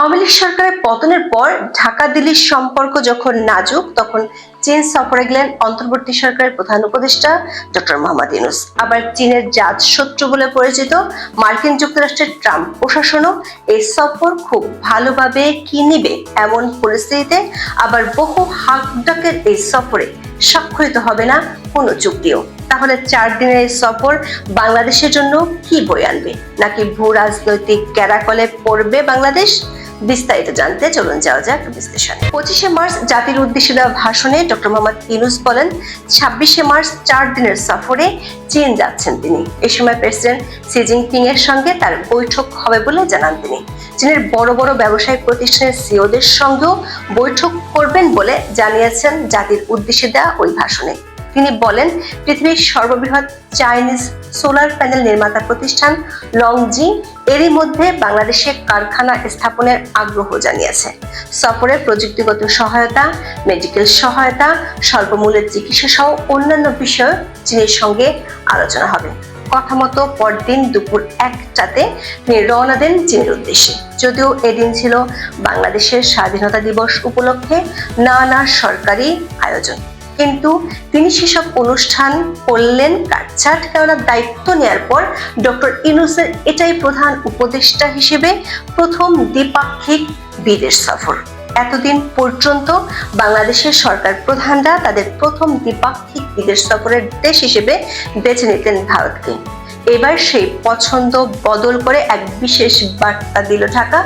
আওয়ামী লীগ সরকারের পতনের পর ঢাকা দিল্লির সম্পর্ক যখন নাজুক, তখন চীন সফরে গেলেন অন্তর্বর্তী সরকারের প্রধান উপদেষ্টা ডক্টর মোহাম্মদ ইউনুস। আবার চীনের জাত শত্রু বলে পরিচিত মার্কিন যুক্তরাষ্ট্রের ট্রাম্প প্রশাসনও এই সফর খুব ভালোভাবে কি নিবে এমন পরিস্থিতিতে আবার বহু হাক ডাকের এই সফরে স্বাক্ষরিত হবে না কোনো চুক্তিও। তাহলে চার দিনের এই সফর বাংলাদেশের জন্য কি বই আনবে? নাকি ভূ রাজনৈতিক ক্যারাকলে পড়বে বাংলাদেশ? বিস্তারিত জানতে চলুন যাওয়া যাক বিশ্লেষণে। পঁচিশে মার্চ জাতির উদ্দেশ্যে দেওয়া ভাষণে ডক্টর মোহাম্মদ ইউনুস বলেন, ছাব্বিশে মার্চ চার দিনের সফরে চীন যাচ্ছেন তিনি। এ সময় প্রেসিডেন্ট সি জিনপিং এর সঙ্গে তার বৈঠক হবে বলে জানান তিনি। চীনের বড় বড় ব্যবসায়িক প্রতিষ্ঠানের সিওদের সঙ্গেও বৈঠক করবেন বলে জানিয়েছেন জাতির উদ্দেশ্যে দেওয়া ওই ভাষণে। তিনি বলেন, পৃথিবীর সর্ববৃহৎ চাইনিজ সোলার প্যানেল নির্মাতা প্রতিষ্ঠান লংজি এরই মধ্যে বাংলাদেশে কারখানা স্থাপনের আগ্রহ জানিয়েছে। সফরে প্রযুক্তিগত সহায়তা, মেডিকেল সহায়তা স্বল্প মূল্যের চিকিৎসা সহ অন্যান্য বিষয় চীনের সঙ্গে আলোচনা হবে। কথা মতো পরদিন দুপুর একটাতে তিনি রওনা দেন চীনের উদ্দেশ্যে। যদিও এদিন ছিল বাংলাদেশের স্বাধীনতা দিবস উপলক্ষে নানা সরকারি আয়োজন। কিন্তু তিনি সেসব অনুষ্ঠান করলেন কাটছাট কেননা দায়িত্ব নেওয়ার পর ডক্টর ইনুসের এটাই প্রধান উপদেষ্টা হিসেবে প্রথম দ্বিপাক্ষিক বিদেশ সফর। এতদিন পর্যন্ত বাংলাদেশের সরকার প্রধানরা তাদের প্রথম দ্বিপাক্ষিক বিদেশ সফরের দেশ হিসেবে বেছে নিতেন ভারতকে। এবার সেই পছন্দ বদল করে এক বিশেষ বার্তা দিল ঢাকা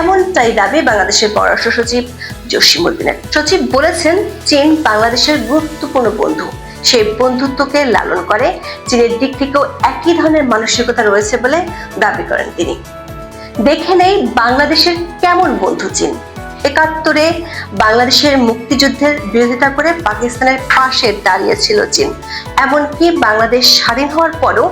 এমনটাই দাবি বাংলাদেশের পররাষ্ট্র সচিব জসিমুদ্দিনের সচিব বলেছেন, চীন বাংলাদেশের গুরুত্বপূর্ণ বন্ধু। সেই বন্ধুত্বকে লালন করে। চীনের দিক থেকেও একই ধরনের মানসিকতা রয়েছে বলে দাবি করেন তিনি। দেখে নেই বাংলাদেশের কেমন বন্ধু চীন। একাত্তরে বাংলাদেশের মুক্তিযুদ্ধের বিরোধিতা করে পাকিস্তানের পাশে দাঁড়িয়েছিল চীন। এমনকি বাংলাদেশ স্বাধীন হওয়ার পরও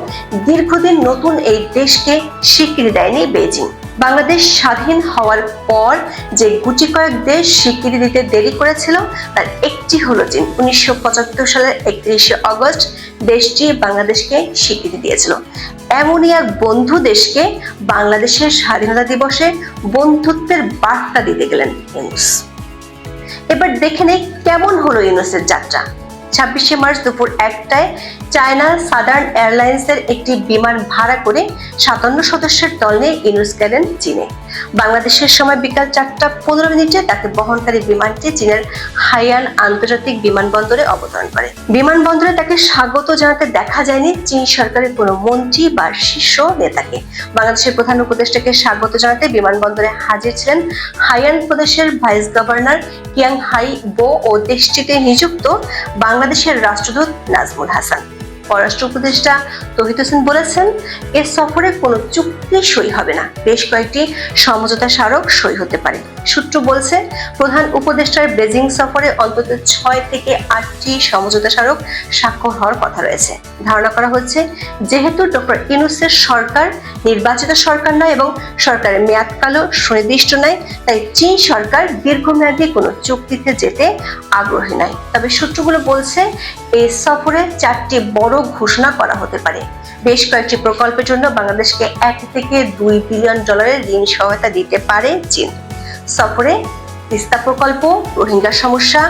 দীর্ঘদিন নতুন এই দেশকে স্বীকৃতি দেয়নি বেজিং বাংলাদেশ স্বাধীন হওয়ার পর যে গুটি কয়েক দেশ স্বীকৃতি দিতে দেরি করেছিল, তার একটি হলো চীন। উনিশশো সালের একত্রিশে অগস্ট দেশটি বাংলাদেশকে স্বীকৃতি দিয়েছিল। এমনই এক বন্ধু দেশকে বাংলাদেশের স্বাধীনতা দিবসে বন্ধুত্বের বার্তা দিতে গেলেন ইউনুস। এবার দেখে নেই কেমন হলো ইউনুসের যাত্রা। ছাব্বিশে মার্চ দুপুর একটায় চায়না সাদার্ন এয়ারলাইন্সের একটি বিমান ভাড়া করে সাতান্ন সদস্যের দল নিয়ে ইউনুস গেলেন চীনে। বাংলাদেশের সময় বিকাল চারটা পনেরো মিনিটে তাকে বহনকারী বিমানটি চীনের হাইয়ান আন্তর্জাতিক বিমানবন্দরে অবতরণ করে। বিমানবন্দরে তাকে স্বাগত জানাতে দেখা যায়নি চীন সরকারের কোনো মন্ত্রী বা শীর্ষ নেতাকে। বাংলাদেশের প্রধান উপদেষ্টাকে স্বাগত জানাতে বিমানবন্দরে হাজির ছিলেন হাইয়ান প্রদেশের ভাইস গভর্নর কিয়াং হাই বো ও দেশটিতে নিযুক্ত বাংলাদেশের রাষ্ট্রদূত নাজমুল হাসান। পররাষ্ট্র উপদেষ্টা তহিদ হোসেন বলেছেন, এ সফরে কোনো চুক্তি সই হবে না। বেশ কয়েকটি সমঝোতা স্মারক সই হতে পারে। সূত্র বলছে, প্রধান উপদেষ্টার বেজিং সফরে অন্তত ছয় থেকে আটটি সমঝোতা স্মারক স্বাক্ষর হওয়ার কথা রয়েছে। ধারণা করা হচ্ছে, যেহেতু ডক্টর ইনুসের সরকার নির্বাচিত সরকার নয় এবং সরকারের মেয়াদকালও সুনির্দিষ্ট নয়, তাই চীন সরকার দীর্ঘমেয়াদী কোনো চুক্তিতে যেতে আগ্রহী নয়। তবে সূত্রগুলো বলছে এই সফরে চারটি বড় ঘোষণা করা হতে পারে। বেশ কয়েকটি প্রকল্পের জন্য বাংলাদেশকে এক থেকে দুই বিলিয়ন ডলারের ঋণ সহায়তা দিতে পারে চীন। সফরে তিস্তা প্রকল্প, রোহিঙ্গা সমস্যা,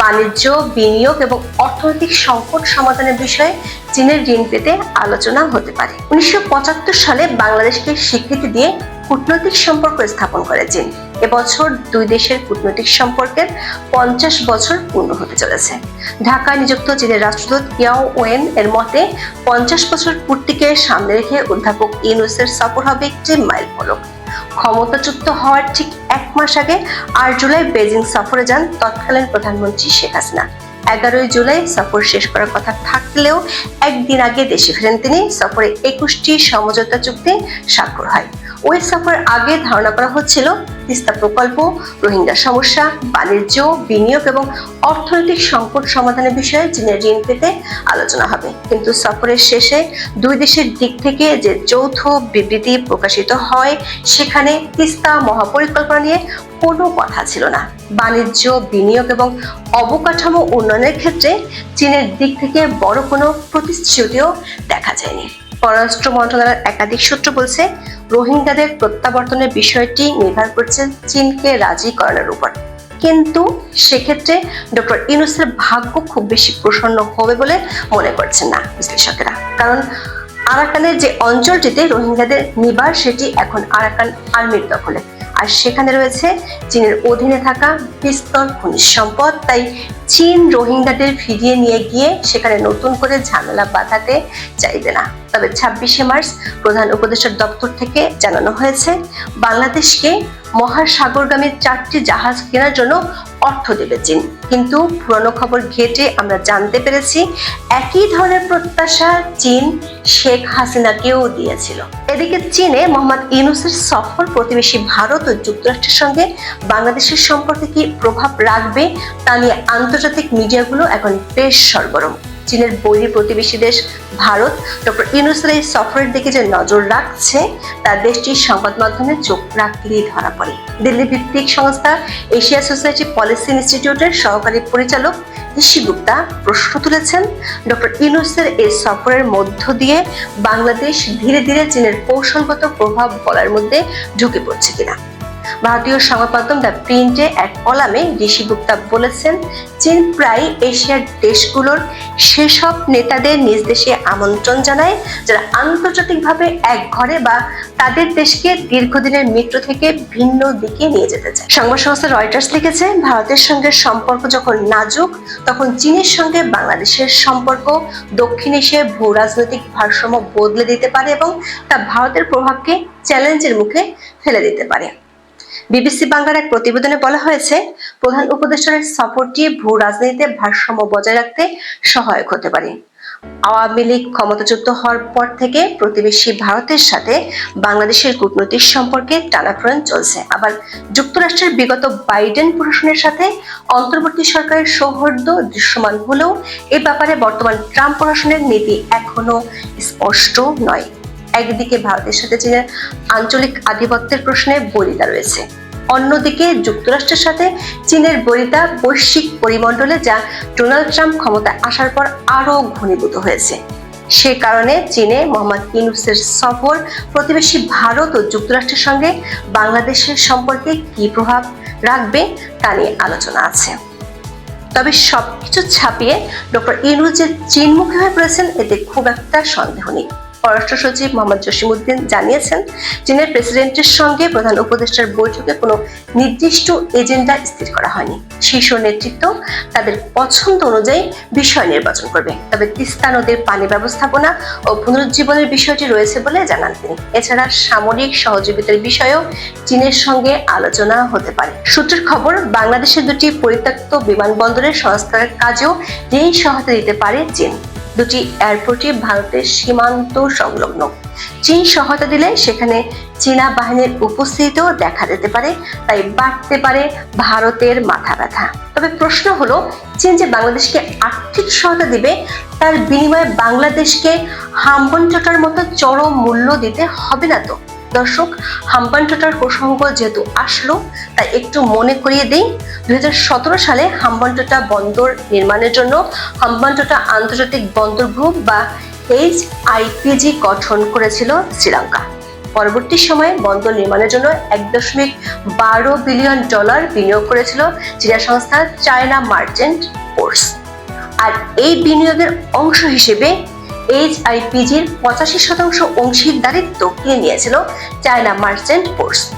বাণিজ্য, বিনিয়োগ এবং অর্থনৈতিক সংকট সমাধানের বিষয়ে চীনের ঋণ পেতে আলোচনা হতে পারে। উনিশশো পঁচাত্তর সালে বাংলাদেশকে স্বীকৃতি দিয়ে কূটনৈতিক সম্পর্ক স্থাপন করে চীন এবছর দুই দেশের কূটনৈতিক সম্পর্কের পঞ্চাশ বছর পূর্ণ হতে চলেছে। ঢাকায় নিযুক্ত চীনের রাষ্ট্রদূত ইয়াও ওয়েন, এর মতে পঞ্চাশ বছর পূর্তিকে সামনে রেখে অধ্যাপক ইউনুসের সফর হবে একটি মাইল ফলক ক্ষমতাচ্যুত হওয়ার ঠিক এক মাস আগে আট জুলাই বেজিং সফরে যান তৎকালীন প্রধানমন্ত্রী শেখ হাসিনা। এগারোই জুলাই সফর শেষ করার কথা থাকলেও একদিন আগে দেশে ফেরেন তিনি। সফরে একুশটি সমঝোতা চুক্তি স্বাক্ষর হয়। ওই সফরের আগে ধারণা করা হচ্ছিল, তিস্তা প্রকল্প, রোহিঙ্গা সমস্যা, বাণিজ্য, বিনিয়োগ এবং অর্থনৈতিক সংকট সমাধানের বিষয়ে চীনের ঋণ পেতে আলোচনা হবে। কিন্তু সফরের শেষে দুই দেশের দিক থেকে যে যৌথ বিবৃতি প্রকাশিত হয়, সেখানে তিস্তা মহাপরিকল্পনা নিয়ে কোনো কথা ছিল না। বাণিজ্য, বিনিয়োগ এবং অবকাঠামো উন্নয়নের ক্ষেত্রে চীনের দিক থেকে বড় কোনো প্রতিশ্রুতিও দেখা যায়নি। পররাষ্ট্র মন্ত্রণালয়ের একাধিক সূত্র বলছে, রোহিঙ্গাদের প্রত্যাবর্তনের বিষয়টি নির্ভর করছে চীনকে রাজি করানোর উপর। কিন্তু সেক্ষেত্রে ডক্টর ইউনুসের ভাগ্য খুব বেশি প্রসন্ন হবে বলে মনে করছেন না বিশ্লেষকেরা। কারণ আরাকানের যে অঞ্চলটিতে রোহিঙ্গাদের নিবার সেটি এখন আরাকান আর্মির দখলে। আর সেখানে রয়েছে চীনের অধীনে থাকা বিস্তর খনিজ সম্পদ। তাই চীন রোহিঙ্গাদের ফিরিয়ে নিয়ে গিয়ে সেখানে নতুন করে ঝামেলা বাঁধাতে চাইবে না। তবে ছাব্বিশে মার্চ প্রধান উপদেষ্টার দপ্তর থেকে জানানো হয়েছে, বাংলাদেশকে মহাসাগরগামী চারটি জাহাজ কেনার জন্য অর্থ দেবে চীন। কিন্তু পুরনো খবর ঘেটে আমরা জানতে পেরেছি একই ধরনের প্রত্যাশা চীন শেখ হাসিনাকেও দিয়েছিল। এদিকে চীনে মোহাম্মদ ইউনুসের সফর প্রতিবেশী ভারত ও যুক্তরাষ্ট্রের সঙ্গে বাংলাদেশের সম্পর্কে কি প্রভাব রাখবে তা নিয়ে আন্তর্জাতিক মিডিয়াগুলো এখন বেশ সরগরম। চীনের বৈরী প্রতিবেশী দেশ ভারত, ডক্টর ইউনুসের এই সফরের দিকে যে নজর রাখছে, তা দেশটির সংবাদ মাধ্যমে চোখ রাখলেই ধরা পড়ে। দিল্লি ভিত্তিক সংস্থা এশিয়া সোসাইটি পলিসি ইনস্টিটিউটের সহকারী পরিচালক ঋষি গুপ্তা প্রশ্ন তুলেছেন, ডক্টর ইউনুসের এই সফরের মধ্য দিয়ে বাংলাদেশ ধীরে ধীরে চীনের কৌশলগত প্রভাব বলার মধ্যে ঢুকে পড়ছে কিনা। ভারতীয় সংবাদ মাধ্যম দ্য প্রিন্টে এক কলামে ঋষি গুপ্তা বলেছেন, চীন প্রায় এশিয়ার দেশগুলোর সেসব নেতাদের নিজ দেশে আমন্ত্রণ জানায়, যারা আন্তর্জাতিকভাবে এক ঘরে বা তাদের দেশকে দীর্ঘদিনের মিত্র থেকে ভিন্ন দিকে নিয়ে যেতে চায়। সংবাদ সংস্থা রয়টার্স লিখেছে, ভারতের সঙ্গে সম্পর্ক যখন নাজুক, তখন চীনের সঙ্গে বাংলাদেশের সম্পর্ক দক্ষিণ এশিয়ায় ভূ রাজনৈতিক ভারসাম্য বদলে দিতে পারে এবং তা ভারতের প্রভাবকে চ্যালেঞ্জের মুখে ফেলে দিতে পারে। বিবিসি বাংলার এক প্রতিবেদনে বলা হয়েছে, প্রধান উপদেষ্টার সফরটি ভূ রাজনীতিতে ভারসাম্য বজায় রাখতে সহায়ক হতে পারে। আওয়ামী লীগ ক্ষমতাচ্যুত হওয়ার পর থেকে প্রতিবেশী ভারতের সাথে বাংলাদেশের কূটনৈতিক সম্পর্কে টানাফোড়েন চলছে। আবার যুক্তরাষ্ট্রের বিগত বাইডেন প্রশাসনের সাথে অন্তর্বর্তী সরকারের সৌহার্দ্য দৃশ্যমান হলেও এ ব্যাপারে বর্তমান ট্রাম্প প্রশাসনের নীতি এখনও স্পষ্ট নয়। একদিকে ভারতের সাথে চীনের আঞ্চলিক আধিপত্যের প্রশ্নে বলিতা রয়েছে, অন্যদিকে যুক্তরাষ্ট্রের সাথে চীনের বলিতা বৈশ্বিক পরিমণ্ডলে যা ডোনাল্ড ট্রাম্প ক্ষমতায় আসার পর আরও ঘনীভূত হয়েছে। সে কারণে চীনে মোহাম্মদ ইউনুসের সফর প্রতিবেশী ভারত ও যুক্তরাষ্ট্রের সঙ্গে বাংলাদেশের সম্পর্কে কি প্রভাব রাখবে তা নিয়ে আলোচনা আছে। তবে সবকিছু ছাপিয়ে ডক্টর ইউনুস যে চীনমুখী হয়ে পড়েছেন, এতে খুব একটা সন্দেহ নেই। পররাষ্ট্র সচিব মোহাম্মদ জসিমউদ্দিন জানিয়েছেন, চীনের প্রেসিডেন্টের সঙ্গে প্রধান উপদেষ্টার বৈঠকে কোনো নির্দিষ্ট এজেন্ডা স্থির করা হয়নি। শীর্ষ নেতৃত্ব তাদের পছন্দ অনুযায়ী বিষয় নির্বাচন করবে। তবে তিস্তা নদীর পানি ব্যবস্থাপনা ও পুনরুজ্জীবনের বিষয়টি রয়েছে বলে জানান তিনি। এছাড়া সামরিক সহযোগিতার বিষয়েও চীনের সঙ্গে আলোচনা হতে পারে। সূত্রের খবর, বাংলাদেশের দুটি পরিত্যক্ত বিমানবন্দরের সংস্কারের কাজেও ঋণ সহায়তা দিতে পারে চীন। দুটি এয়ারপোর্টই ভারতের সীমান্ত সংলগ্ন। চীন সহায়তা দিলে সেখানে চীনা বাহিনীর উপস্থিতিও দেখা যেতে পারে, তাই বাড়তে পারে ভারতের মাথা ব্যথা। তবে প্রশ্ন হলো, চীন যে বাংলাদেশকে আর্থিক সহায়তা দিবে, তার বিনিময়ে বাংলাদেশকে হাম্বন চটার মতো চরম মূল্য দিতে হবে না তো? দর্শক হাম্বানটোটার প্রসঙ্গ যেহেতু আসলো, তাই একটু মনে করিয়ে দিই, দুই সালে হাম্বানটোটা বন্দর নির্মাণের জন্য হাম্বানটোটা আন্তর্জাতিক বন্দর গ্রুপ বা এইচ আইপিজি গঠন করেছিল শ্রীলঙ্কা। পরবর্তী সময়ে বন্দর নির্মাণের জন্য এক দশমিক বারো বিলিয়ন ডলার বিনিয়োগ করেছিল চীনা সংস্থা চায়না মার্চেন্ট ফোর্স। আর এই বিনিয়োগের অংশ হিসেবে এইচআইপিজির পঁচাশি শতাংশ অংশীদারিত্ব কিনে নিয়েছিল চায়না মার্চেন্ট ফোর্স।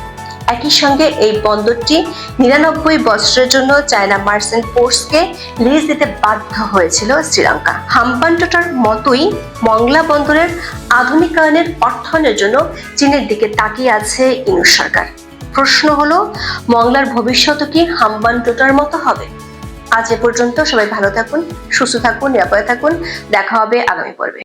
একই সঙ্গে এই বন্দরটি নিরানব্বই বছরের জন্য চায়না মার্চেন্ট ফোর্সকে লিজ দিতে বাধ্য হয়েছিল শ্রীলঙ্কা। হাম্পান্টোটার মতোই মংলা বন্দরের আধুনিকায়নের অর্থায়নের জন্য চীনের দিকে তাকিয়ে আছে ইনুস সরকার। প্রশ্ন হলো, মংলার ভবিষ্যৎ কি হাম্বানটোটার মতো হবে? আজ এ পর্যন্ত সবাই ভালো থাকুন, সুস্থ থাকুন, নিরাপদে থাকুন, দেখা হবে আগামী পর্বে।